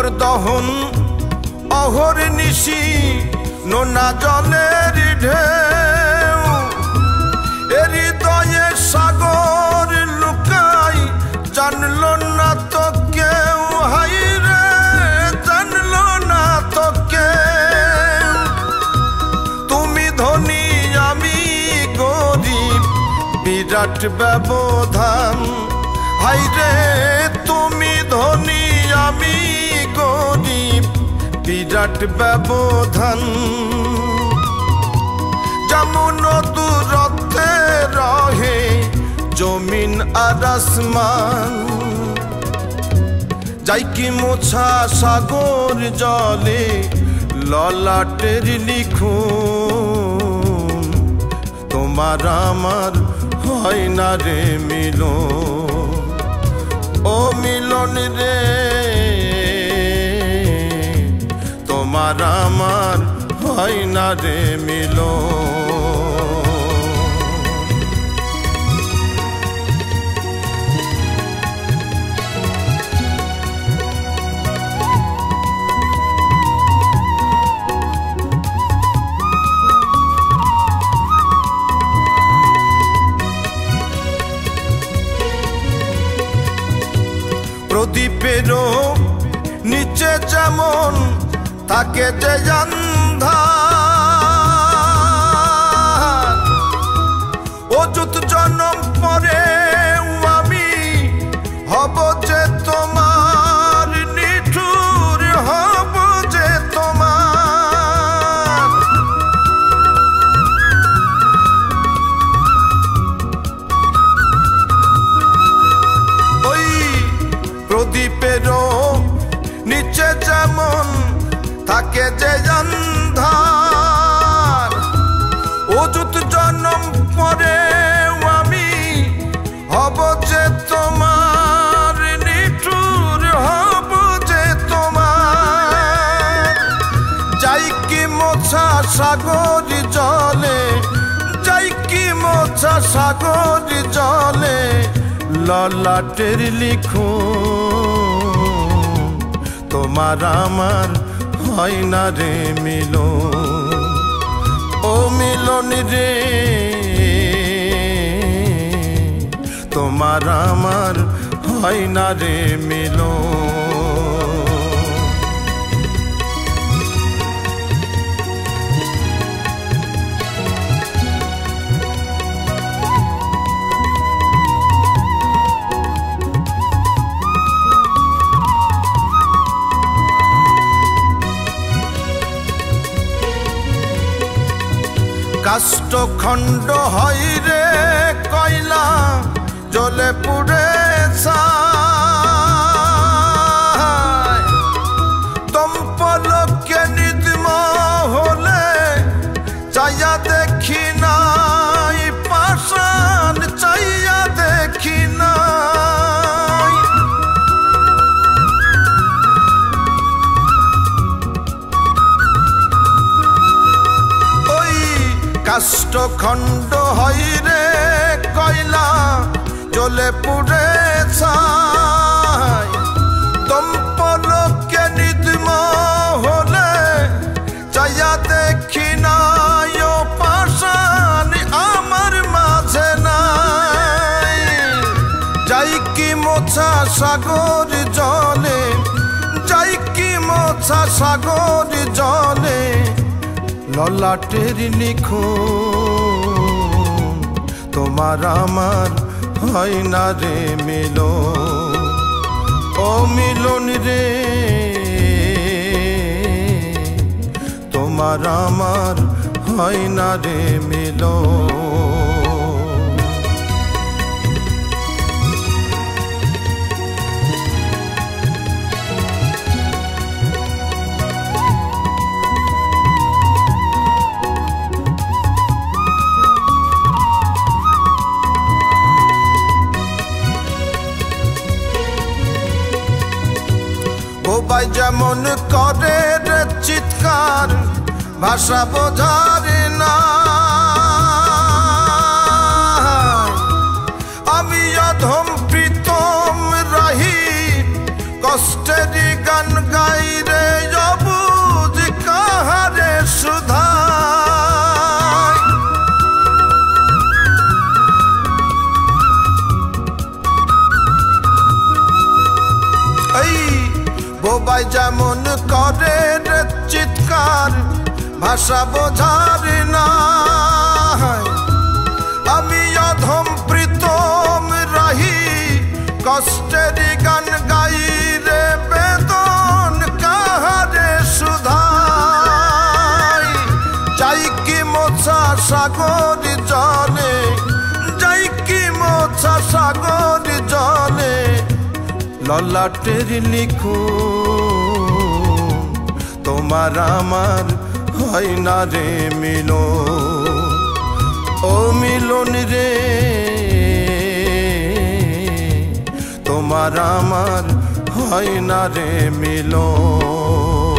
অন্তর্দহন অহর নিশি, নোনা জলের ঢেউ। হৃদয়ে সাগর লুকাই, জানল না তো কেউ। হাই রে, জানল না তো কেউ। তুমি ধনী, আমি গরিব, বিরাট ব্যবধান। হাই রে বিরাট ব্যবধান যেমন দূরত্বে রহে জমিন আর আসমান। যাই কি মোছা সাগর জলে ললাটের লিখুন। তোমার আমার হয় না রে মিলন। ও মিলন রে। তোমার আমার হয় না রে মিলন। প্রদীপেরও নিচে যেমন থাকে যে অযুত জন্ম পরে আমি হব যে তোমার, নিঠুর হব যে তোমার। ওই প্রদীপেরও নিচে যেমন থাকে যে অন্ধার অযুত জন্ম পরে আমি হব যে তোমার, নিঠুর হব যে তোমার। যাই কি মোছা সাগর জলে, যাই কি মোছা সাগর জলে, ললাটের লিখুন তোমার আমার হয় না রে মিলন ও মিলন রে। তোমার আমার হয় না রে মিলন। কাষ্ট খণ্ড হয় রে কয়লা জলে পুড়ে খণ্ড হয় রে কয়লা জলে নিদ্ম হলে দেখি আমার মাঝে নাই। যাই কি সাগর জলে, যাই কি মোছা সাগর জলে ললাটের নিখো তোমার আমার হয় না রে মিল ও মিলন রে। তোমার আমার হয় না রে মিলন। বোবাই যেমন করে চিৎকার ভাষা বোঝারি না। চিৎকার, ভাষা বোঝার না আমি অধম প্রীতম রাহি, কষ্টের গান গাই রে বেদন, কাহারে সুধাই? যাই কি মোছা সাগর জলে, যাই কি মোছা সাগর জলে, ললাটের লিখু তোমার আমার হয় না রে মিলো ও মিলন রে, তোমার আমার হয় না রে মিলন।